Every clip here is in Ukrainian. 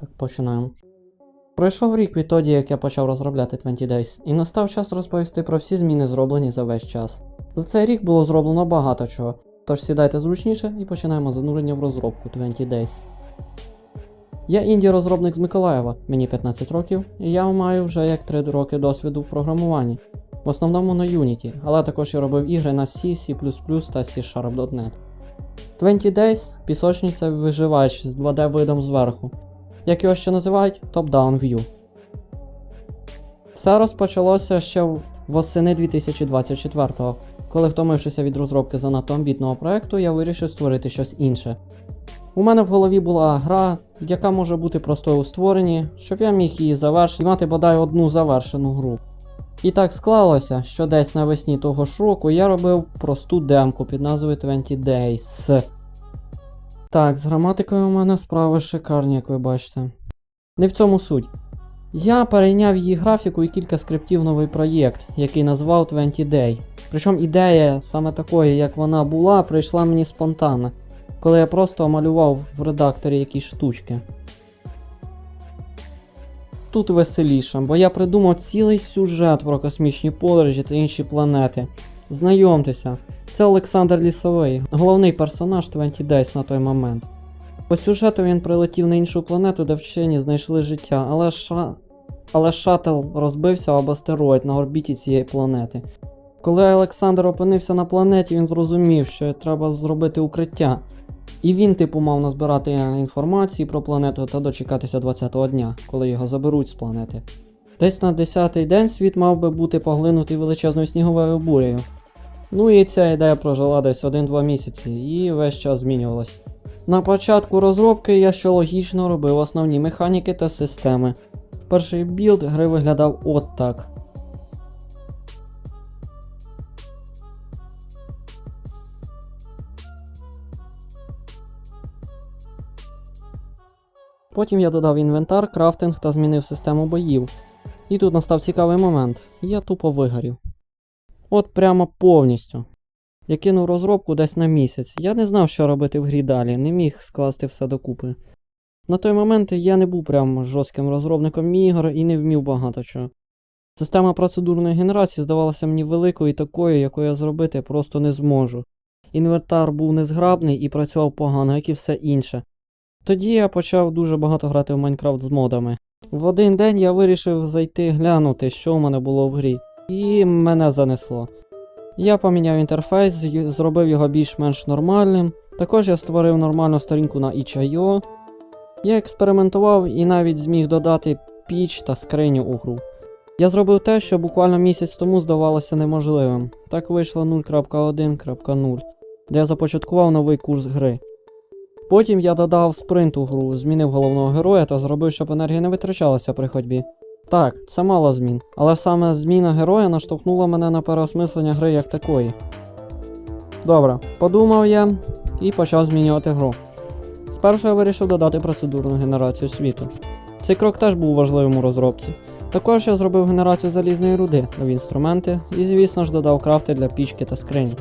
Так, починаємо. Пройшов рік відтоді, як я почав розробляти 20 Days, і настав час розповісти про всі зміни, зроблені за весь час. За цей рік було зроблено багато чого, тож сідайте зручніше і починаємо занурення в розробку 20 Days. Я інді-розробник з Миколаєва, мені 15 років, і я маю вже як 3 роки досвіду в програмуванні. В основному на Unity, але також я робив ігри на C, C++ та C-Sharp.net. 20 Days пісочниця виживач з 2D видом зверху, як його ще називають Top-Down View. Все розпочалося ще восени 2024-го, коли, втомившися від розробки занадто амбітного проекту, я вирішив створити щось інше. У мене в голові була гра, яка може бути простою у створенні, щоб я міг її завершити і мати бодай одну завершену гру. І так склалося, що десь навесні того ж року я робив просту демку під назвою 20 Days. Так, з граматикою у мене справи шикарні, як ви бачите. Не в цьому суть. Я перейняв її графіку і кілька скриптів новий проєкт, який назвав 20 Day. Причому ідея саме такої, як вона була, прийшла мені спонтанно, коли я просто малював в редакторі якісь штучки. Тут веселіше, бо я придумав цілий сюжет про космічні подорожі та інші планети. Знайомтеся, це Олександр Лісовий, головний персонаж 20 Days на той момент. По сюжету він прилетів на іншу планету, де вчені знайшли життя, але, ша... але шаттл розбився об астероїд на орбіті цієї планети. Коли Олександр опинився на планеті, він зрозумів, що треба зробити укриття. І він, типу, мав назбирати інформації про планету та дочекатися 20-го дня, коли його заберуть з планети. Десь на 10-й день світ мав би бути поглинутий величезною сніговою бурею. Ну і ця ідея прожила десь 1-2 місяці і весь час змінювалась. На початку розробки я що логічно робив основні механіки та системи. Перший білд гри виглядав от так. Потім я додав інвентар, крафтинг та змінив систему боїв. І тут настав цікавий момент. Я тупо вигорів. От прямо повністю. Я кинув розробку десь на місяць. Я не знав, що робити в грі далі, не міг скласти все докупи. На той момент я не був прям жорстким розробником ігор і не вмів багато чого. Система процедурної генерації здавалася мені великою і такою, якою я зробити просто не зможу. Інвентар був незграбний і працював погано, як і все інше. Тоді я почав дуже багато грати в Майнкрафт з модами. В один день я вирішив зайти глянути, що в мене було в грі, і мене занесло. Я поміняв інтерфейс, зробив його більш-менш нормальним. Також я створив нормальну сторінку на itch.io. Я експериментував і навіть зміг додати піч та скриню у гру. Я зробив те, що буквально місяць тому здавалося неможливим. Так вийшло 0.1.0, де я започаткував новий курс гри. Потім я додав спринт у гру, змінив головного героя та зробив, щоб енергія не витрачалася при ходьбі. Так, це мало змін, але саме зміна героя наштовхнула мене на переосмислення гри як такої. Добре, подумав я і почав змінювати гру. Спершу я вирішив додати процедурну генерацію світу. Цей крок теж був важливим у розробці. Також я зробив генерацію залізної руди, нові інструменти і, звісно ж, додав крафти для пічки та скрині.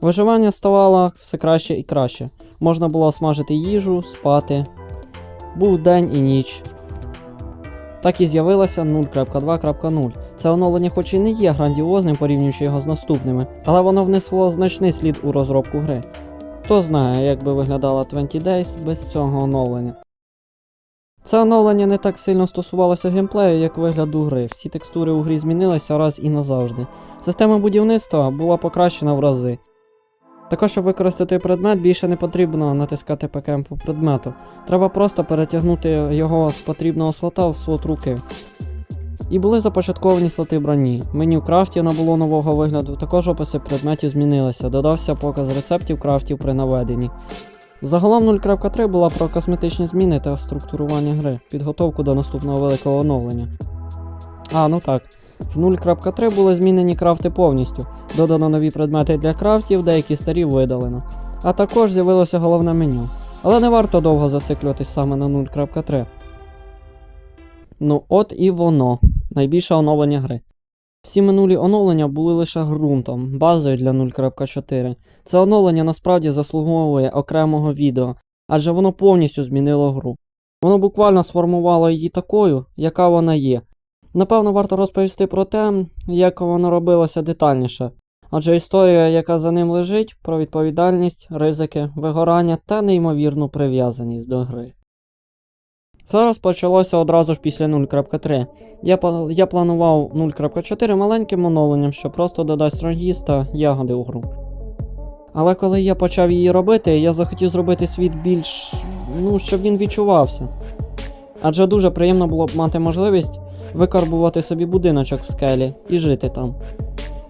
Виживання ставало все краще і краще. Можна було смажити їжу, спати. Був день і ніч. Так і з'явилося 0.2.0. Це оновлення хоч і не є грандіозним, порівнюючи його з наступними, але воно внесло значний слід у розробку гри. Хто знає, як би виглядала 20 Days без цього оновлення. Це оновлення не так сильно стосувалося геймплею, як вигляду гри. Всі текстури у грі змінилися раз і назавжди. Система будівництва була покращена в рази. Також, щоб використати предмет, більше не потрібно натискати ПКМ по предмету. Треба просто перетягнути його з потрібного слота в слот руки. І були започатковані слоти броні. Меню крафтів набуло нового вигляду, також описи предметів змінилися, додався показ рецептів крафтів при наведенні. Загалом 0.3 була про косметичні зміни та структурування гри, підготовку до наступного великого оновлення. А, ну так. В 0.3 були змінені крафти повністю, додано нові предмети для крафтів, деякі старі видалено. А також з'явилося головне меню. Але не варто довго зациклюватись саме на 0.3. Ну от і воно. Найбільше оновлення гри. Всі минулі оновлення були лише ґрунтом, базою для 0.4. Це оновлення насправді заслуговує окремого відео, адже воно повністю змінило гру. Воно буквально сформувало її такою, яка вона є. Напевно, варто розповісти про те, як воно робилося детальніше. Адже історія, яка за ним лежить, про відповідальність, ризики, вигорання та неймовірну прив'язаність до гри. Все розпочалося одразу ж після 0.3. Я, я планував 0.4 маленьким оновленням, що просто додасть рогіз та ягоди у гру. Але коли я почав її робити, я захотів зробити світ більш. ну, щоб він відчувався. Адже дуже приємно було б мати можливість викарбувати собі будиночок в скелі і жити там.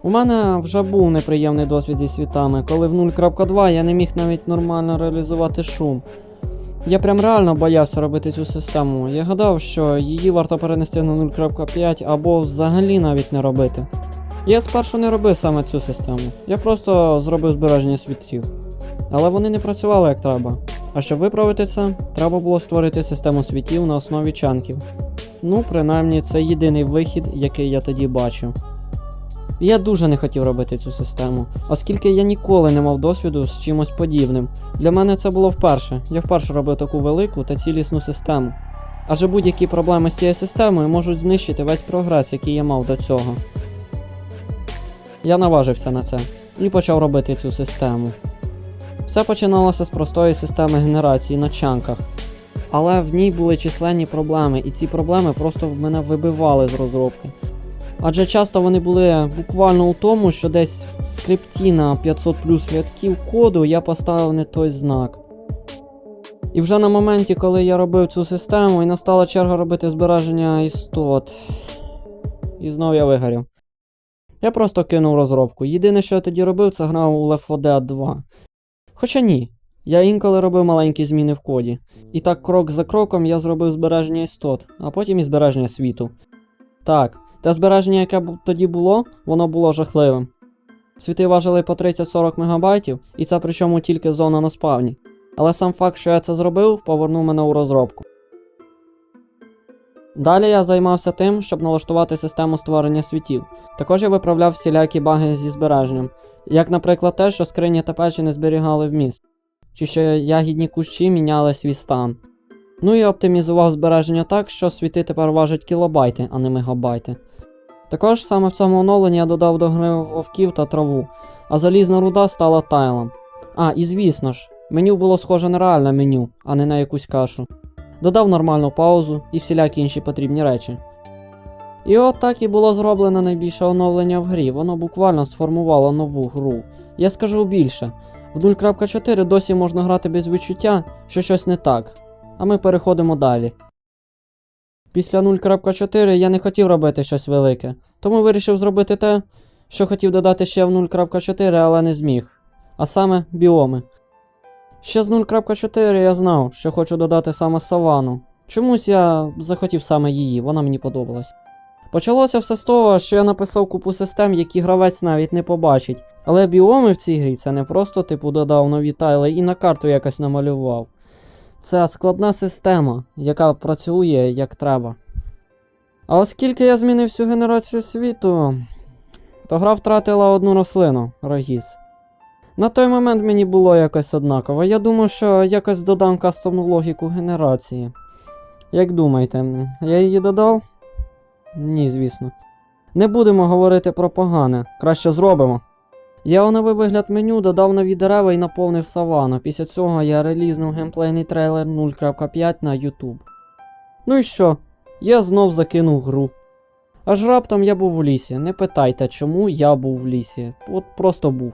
У мене вже був неприємний досвід зі світами, коли в 0.2 я не міг навіть нормально реалізувати шум. Я прям реально боявся робити цю систему. Я гадав, що її варто перенести на 0.5 або взагалі навіть не робити. Я спершу не робив саме цю систему, я просто зробив збереження світів. Але вони не працювали як треба. А щоб виправити це, треба було створити систему світів на основі чанків. Ну, принаймні, це єдиний вихід, який я тоді бачив. Я дуже не хотів робити цю систему, оскільки я ніколи не мав досвіду з чимось подібним. Для мене це було вперше. Я вперше робив таку велику та цілісну систему. Адже будь-які проблеми з цією системою можуть знищити весь прогрес, який я мав до цього. Я наважився на це і почав робити цю систему. Все починалося з простої системи генерації на чанках. Але в ній були численні проблеми, і ці проблеми просто в мене вибивали з розробки. Адже часто вони були буквально у тому, що десь в скрипті на 500 плюс рядків коду я поставив не той знак. І вже на моменті, коли я робив цю систему, і настала черга робити збереження істот. І знов я вигорів. Я просто кинув розробку. Єдине, що я тоді робив, це грав у Left 4 Dead 2. Хоча ні, я інколи робив маленькі зміни в коді. І так крок за кроком я зробив збереження істот, а потім і збереження світу. Так, те збереження, яке бу- тоді було, воно було жахливим. Світи важили по 30-40 МБ, і це причому тільки зона на спавні. Але сам факт, що я це зробив, повернув мене у розробку. Далі я займався тим, щоб налаштувати систему створення світів. Також я виправляв всілякі баги зі збереженням, як, наприклад, те, що скрині та печі не зберігали вміст, чи що ягідні кущі міняли свій стан. Ну і оптимізував збереження так, що світи тепер важать кілобайти, а не мегабайти. Також саме в цьому оновленні я додав до гри вовків та траву, а залізна руда стала тайлом. А, і звісно ж, меню було схоже на реальне меню, а не на якусь кашу. Додав нормальну паузу і всілякі інші потрібні речі. І от так і було зроблено найбільше оновлення в грі, воно буквально сформувало нову гру. Я скажу більше, в 0.4 досі можна грати без відчуття, що щось не так. А ми переходимо далі. Після 0.4 я не хотів робити щось велике, тому вирішив зробити те, що хотів додати ще в 0.4, але не зміг. А саме біоми. Ще з 0.4 я знав, що хочу додати саме савану. Чомусь я захотів саме її, вона мені подобалась. Почалося все з того, що я написав купу систем, які гравець навіть не побачить. Але біоми в цій грі це не просто типу додав нові тайли і на карту якось намалював. Це складна система, яка працює як треба. А оскільки я змінив всю генерацію світу, то гра втратила одну рослину рогіз. На той момент мені було якось однаково. Я думаю, що якось додам кастомну логіку генерації. Як думаєте, я її додав? Ні, звісно. Не будемо говорити про погане, краще зробимо. Я оновив вигляд меню, додав нові дерева і наповнив савану. Після цього я релізнув геймплейний трейлер 0.5 на YouTube. Ну і що? Я знов закинув гру. Аж раптом я був в лісі. Не питайте, чому я був в лісі. От просто був.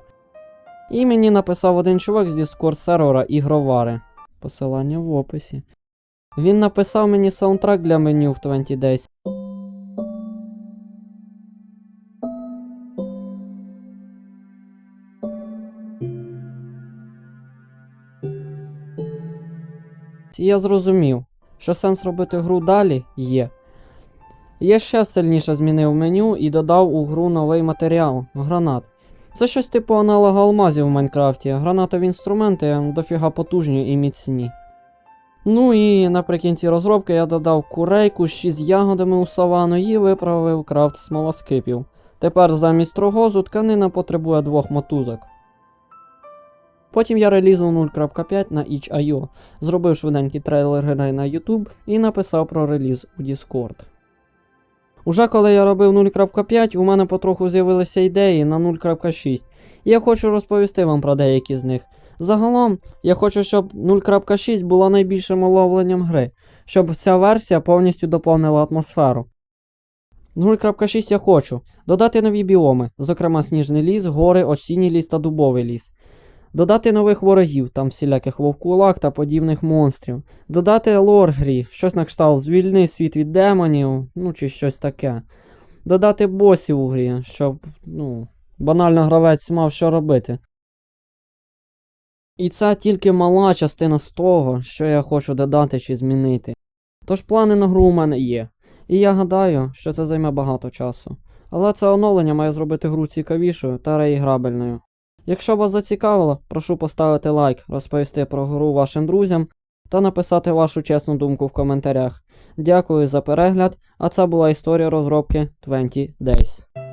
І мені написав один чувак з Discord сервера ігровари. Посилання в описі. Він написав мені саундтрек для меню в 20 Days. І я зрозумів, що сенс робити гру далі є. Я ще сильніше змінив меню і додав у гру новий матеріал гранат. Це щось типу аналога алмазів в Майнкрафті. Гранатові інструменти дофіга потужні і міцні. Ну і наприкінці розробки я додав курей, кущі з ягодами у савану і виправив крафт смолоскипів. Тепер замість рогозу тканина потребує двох мотузок. Потім я релізував 0.5 на itch.io, зробив швиденький трейлер гри на YouTube і написав про реліз у Discord. Уже коли я робив 0.5, у мене потроху з'явилися ідеї на 0.6, і я хочу розповісти вам про деякі з них. Загалом, я хочу, щоб 0.6 була найбільшим уловленням гри, щоб ця версія повністю доповнила атмосферу. 0.6 я хочу додати нові біоми, зокрема сніжний ліс, гори, осінній ліс та дубовий ліс. Додати нових ворогів, там всіляких вовкулак та подібних монстрів. Додати лор грі, щось на кшталт звільни світ від демонів, ну чи щось таке. Додати босів у грі, щоб, ну, банально гравець мав що робити. І це тільки мала частина з того, що я хочу додати чи змінити. Тож плани на гру у мене є. І я гадаю, що це займе багато часу. Але це оновлення має зробити гру цікавішою та реіграбельною. Якщо вас зацікавило, прошу поставити лайк, розповісти про гру вашим друзям та написати вашу чесну думку в коментарях. Дякую за перегляд, а це була історія розробки 20 Days.